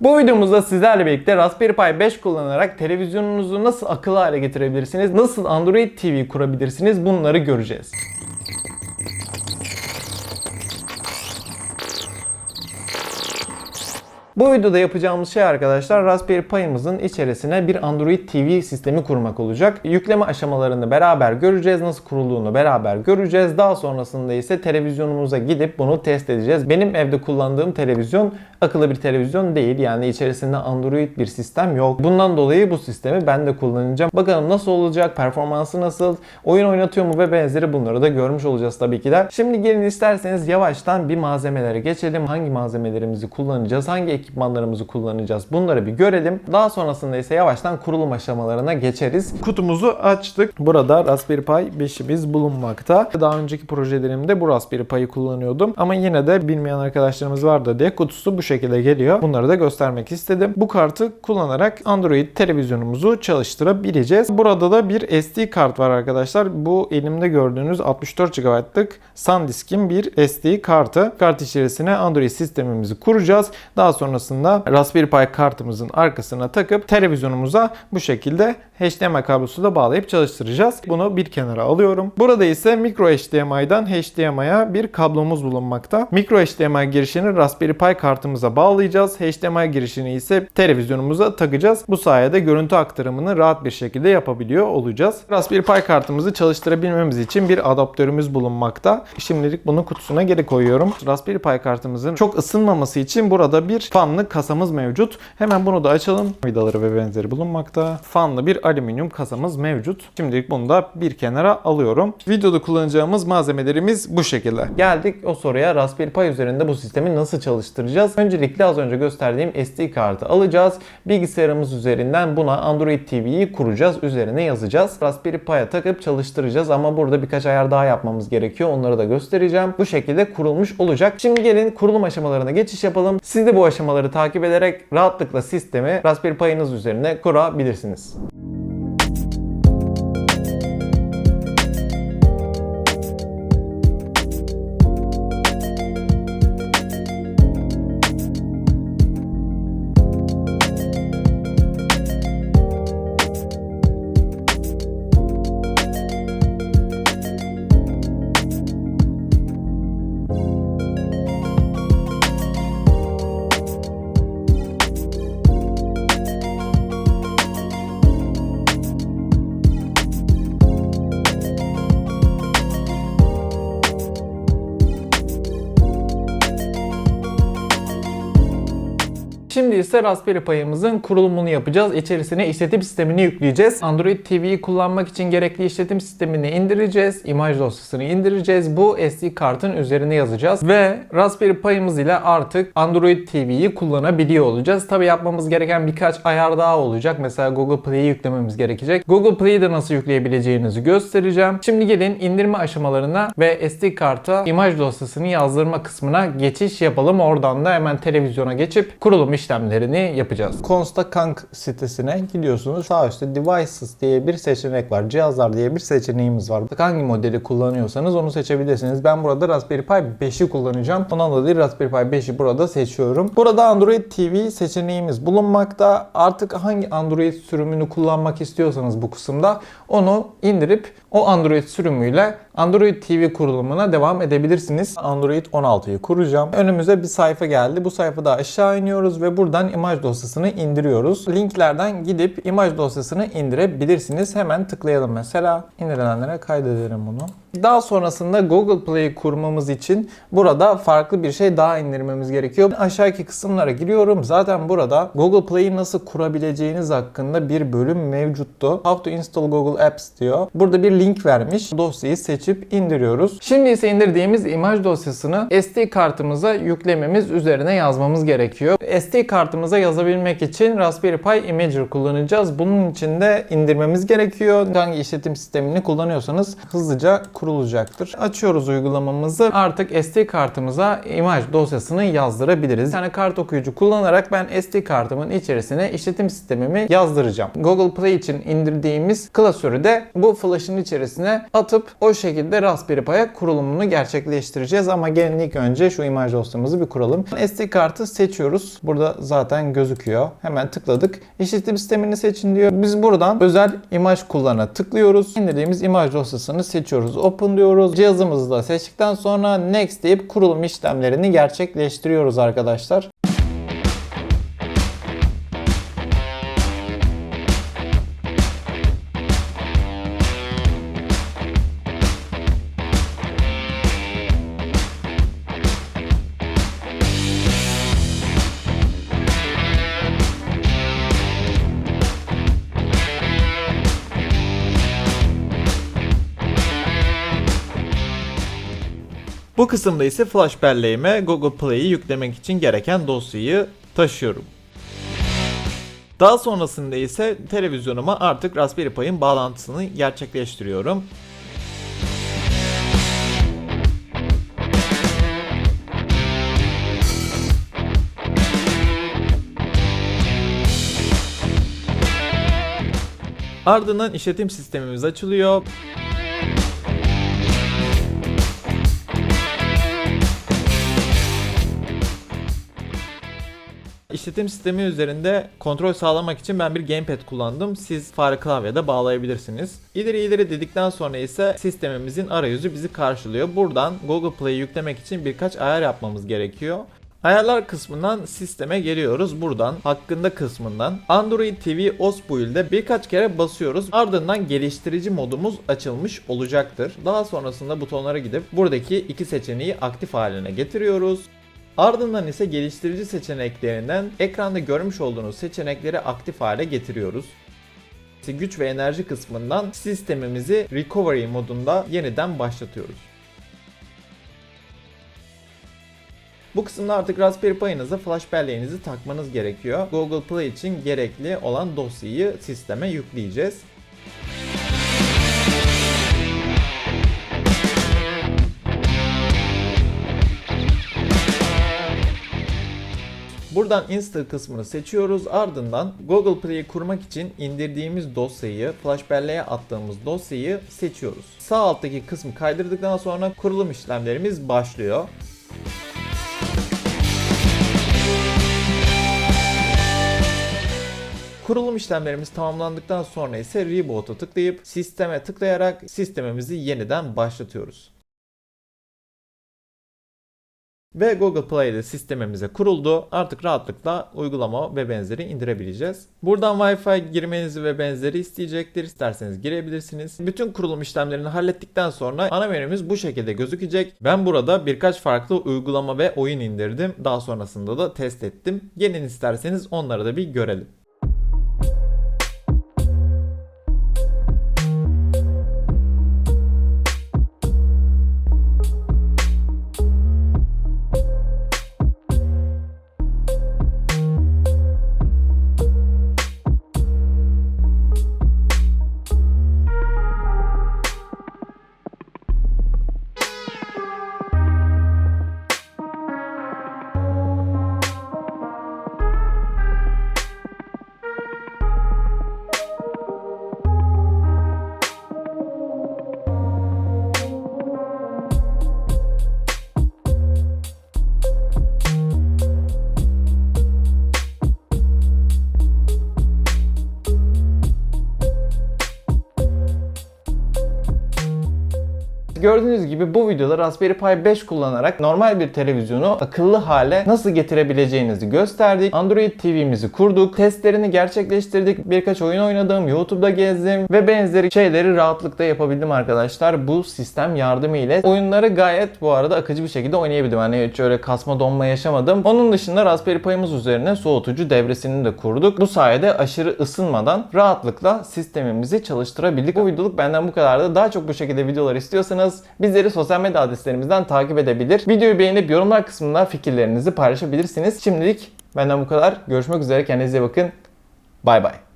Bu videomuzda sizlerle birlikte Raspberry Pi 5 kullanarak televizyonunuzu nasıl akıllı hale getirebilirsiniz, nasıl Android TV kurabilirsiniz bunları göreceğiz. Bu videoda yapacağımız şey arkadaşlar Raspberry Pi'mızın içerisine bir Android TV sistemi kurmak olacak. Yükleme aşamalarını beraber göreceğiz. Nasıl kurulduğunu beraber göreceğiz. Daha sonrasında ise televizyonumuza gidip bunu test edeceğiz. Benim evde kullandığım televizyon akıllı bir televizyon değil. Yani içerisinde Android bir sistem yok. Bundan dolayı bu sistemi ben de kullanacağım. Bakalım nasıl olacak, performansı nasıl, oyun oynatıyor mu ve benzeri bunları da görmüş olacağız tabii ki de. Şimdi gelin isterseniz yavaştan bir malzemelere geçelim. Hangi malzemelerimizi kullanacağız, hangi ekipmanlarımızı kullanacağız bunları bir görelim. Daha sonrasında ise yavaştan kurulum aşamalarına geçeriz. Kutumuzu açtık. Burada Raspberry Pi 5'imiz bulunmakta. Daha önceki projelerimde bu Raspberry Pi'yi kullanıyordum. Ama yine de bilmeyen arkadaşlarımız vardı diye kutusu bu şekilde geliyor. Bunları da göstermek istedim. Bu kartı kullanarak Android televizyonumuzu çalıştırabileceğiz. Burada da bir SD kart var arkadaşlar. Bu elimde gördüğünüz 64 GB'lık SanDisk'in bir SD kartı. Kart içerisine Android sistemimizi kuracağız. Daha sonrasında Raspberry Pi kartımızın arkasına takıp televizyonumuza bu şekilde HDMI kablosuyla bağlayıp çalıştıracağız. Bunu bir kenara alıyorum. Burada ise micro HDMI'dan HDMI'ye bir kablomuz bulunmakta. Micro HDMI girişini Raspberry Pi kartımıza bağlayacağız. HDMI girişini ise televizyonumuza takacağız. Bu sayede görüntü aktarımını rahat bir şekilde yapabiliyor olacağız. Raspberry Pi kartımızı çalıştırabilmemiz için bir adaptörümüz bulunmakta. Şimdilik bunu kutusuna geri koyuyorum. Raspberry Pi kartımızın çok ısınmaması için burada bir fanlı kasamız mevcut. Hemen bunu da açalım. Vidaları ve benzeri bulunmakta. Fanlı bir alüminyum kasamız mevcut. Şimdilik bunu da bir kenara alıyorum. Videoda kullanacağımız malzemelerimiz bu şekilde. Geldik o soruya Raspberry Pi üzerinde bu sistemi nasıl çalıştıracağız? Öncelikle az önce gösterdiğim SD kartı alacağız. Bilgisayarımız üzerinden buna Android TV'yi kuracağız. Üzerine yazacağız. Raspberry Pi'ye takıp çalıştıracağız ama burada birkaç ayar daha yapmamız gerekiyor. Onları da göstereceğim. Bu şekilde kurulmuş olacak. Şimdi gelin kurulum aşamalarına geçiş yapalım. Siz de bu aşamaları takip ederek rahatlıkla sistemi Raspberry Pi'niz üzerine kurabilirsiniz. İse Raspberry Pi'mizin kurulumunu yapacağız. İçerisine işletim sistemini yükleyeceğiz. Android TV'yi kullanmak için gerekli işletim sistemini indireceğiz. İmaj dosyasını indireceğiz. Bu SD kartın üzerine yazacağız. Ve Raspberry Pi'miz ile artık Android TV'yi kullanabiliyor olacağız. Tabi yapmamız gereken birkaç ayar daha olacak. Mesela Google Play'i yüklememiz gerekecek. Google Play'i de nasıl yükleyebileceğinizi göstereceğim. Şimdi gelin indirme aşamalarına ve SD karta imaj dosyasını yazdırma kısmına geçiş yapalım. Oradan da hemen televizyona geçip kurulum işlemlerini yapacağız. Consta.Kank sitesine gidiyorsunuz. Sağ üstte Devices diye bir seçenek var. Cihazlar diye bir seçeneğimiz var. Hangi modeli kullanıyorsanız onu seçebilirsiniz. Ben burada Raspberry Pi 5'i kullanacağım. Ondan dolayı Raspberry Pi 5'i burada seçiyorum. Burada Android TV seçeneğimiz bulunmakta. Artık hangi Android sürümünü kullanmak istiyorsanız bu kısımda onu indirip o Android sürümüyle Android TV kurulumuna devam edebilirsiniz. Android 16'yı kuracağım. Önümüze bir sayfa geldi. Bu sayfada aşağı iniyoruz ve buradan imaj dosyasını indiriyoruz. Linklerden gidip imaj dosyasını indirebilirsiniz. Hemen tıklayalım mesela. İndirilenlere kaydedelim bunu. Daha sonrasında Google Play'i kurmamız için burada farklı bir şey daha indirmemiz gerekiyor. Aşağıki kısımlara giriyorum. Zaten burada Google Play'i nasıl kurabileceğiniz hakkında bir bölüm mevcuttu. How to install Google Apps diyor. Burada bir link vermiş. Dosyayı seçip indiriyoruz. Şimdi ise indirdiğimiz imaj dosyasını SD kartımıza yüklememiz üzerine yazmamız gerekiyor. SD kartımıza yazabilmek için Raspberry Pi Imager kullanacağız. Bunun için de indirmemiz gerekiyor. Hangi işletim sistemini kullanıyorsanız hızlıca kurulacaktır. Açıyoruz uygulamamızı. Artık SD kartımıza imaj dosyasını yazdırabiliriz. Tane kart okuyucu kullanarak ben SD kartımın içerisine işletim sistemimi yazdıracağım. Google Play için indirdiğimiz klasörü de bu flash'ın içerisine atıp o şekilde Raspberry Pi'ye kurulumunu gerçekleştireceğiz. Ama gelin ilk önce şu imaj dosyamızı bir kuralım. SD kartı seçiyoruz. Burada zaten gözüküyor. Hemen tıkladık. İşletim sistemini seçin diyor. Biz buradan özel imaj kullana tıklıyoruz. İndirdiğimiz imaj dosyasını seçiyoruz. Open diyoruz. Cihazımızı da seçtikten sonra Next deyip kurulum işlemlerini gerçekleştiriyoruz arkadaşlar. Bu kısımda ise flash belleğime Google Play'i yüklemek için gereken dosyayı taşıyorum. Daha sonrasında ise televizyonuma artık Raspberry Pi'nin bağlantısını gerçekleştiriyorum. Ardından işletim sistemimiz açılıyor. İşletim sistemi üzerinde kontrol sağlamak için ben bir gamepad kullandım. Siz fare klavyede bağlayabilirsiniz. İleri ileri dedikten sonra ise sistemimizin arayüzü bizi karşılıyor. Buradan Google Play'i yüklemek için birkaç ayar yapmamız gerekiyor. Ayarlar kısmından sisteme geliyoruz. Buradan hakkında kısmından Android TV OS build'e birkaç kere basıyoruz. Ardından geliştirici modumuz açılmış olacaktır. Daha sonrasında butonlara gidip buradaki iki seçeneği aktif haline getiriyoruz. Ardından ise geliştirici seçeneklerinden ekranda görmüş olduğunuz seçenekleri aktif hale getiriyoruz. Güç ve enerji kısmından sistemimizi recovery modunda yeniden başlatıyoruz. Bu kısımda artık Raspberry Pi'ınıza flash belleğinizi takmanız gerekiyor. Google Play için gerekli olan dosyayı sisteme yükleyeceğiz. Buradan install kısmını seçiyoruz. Ardından Google Play'i kurmak için indirdiğimiz dosyayı, flash belleğe attığımız dosyayı seçiyoruz. Sağ alttaki kısmı kaydırdıktan sonra kurulum işlemlerimiz başlıyor. Kurulum işlemlerimiz tamamlandıktan sonra ise Reboot'a tıklayıp sisteme tıklayarak sistemimizi yeniden başlatıyoruz. Ve Google Play'de sistemimize kuruldu. Artık rahatlıkla uygulama ve benzeri indirebileceğiz. Buradan Wi-Fi girmenizi ve benzeri isteyecektir. İsterseniz girebilirsiniz. Bütün kurulum işlemlerini hallettikten sonra ana menümüz bu şekilde gözükecek. Ben burada birkaç farklı uygulama ve oyun indirdim. Daha sonrasında da test ettim. Gelin isterseniz onları da bir görelim. Gördüğünüz gibi bu videoda Raspberry Pi 5 kullanarak normal bir televizyonu akıllı hale nasıl getirebileceğinizi gösterdik. Android TV'mizi kurduk. Testlerini gerçekleştirdik. Birkaç oyun oynadım. YouTube'da gezdim ve benzeri şeyleri rahatlıkla yapabildim arkadaşlar. Bu sistem yardımıyla oyunları gayet bu arada akıcı bir şekilde oynayabildim. Hani hiç öyle kasma donma yaşamadım. Onun dışında Raspberry Pi'miz üzerine soğutucu devresini de kurduk. Bu sayede aşırı ısınmadan rahatlıkla sistemimizi çalıştırabildik. Bu videoluk benden bu kadardı. Daha çok bu şekilde videolar istiyorsanız bizleri sosyal medya adreslerimizden takip edebilir. Videoyu beğenip yorumlar kısmında fikirlerinizi paylaşabilirsiniz. Şimdilik benden bu kadar. Görüşmek üzere. Kendinize bakın. Bay bay.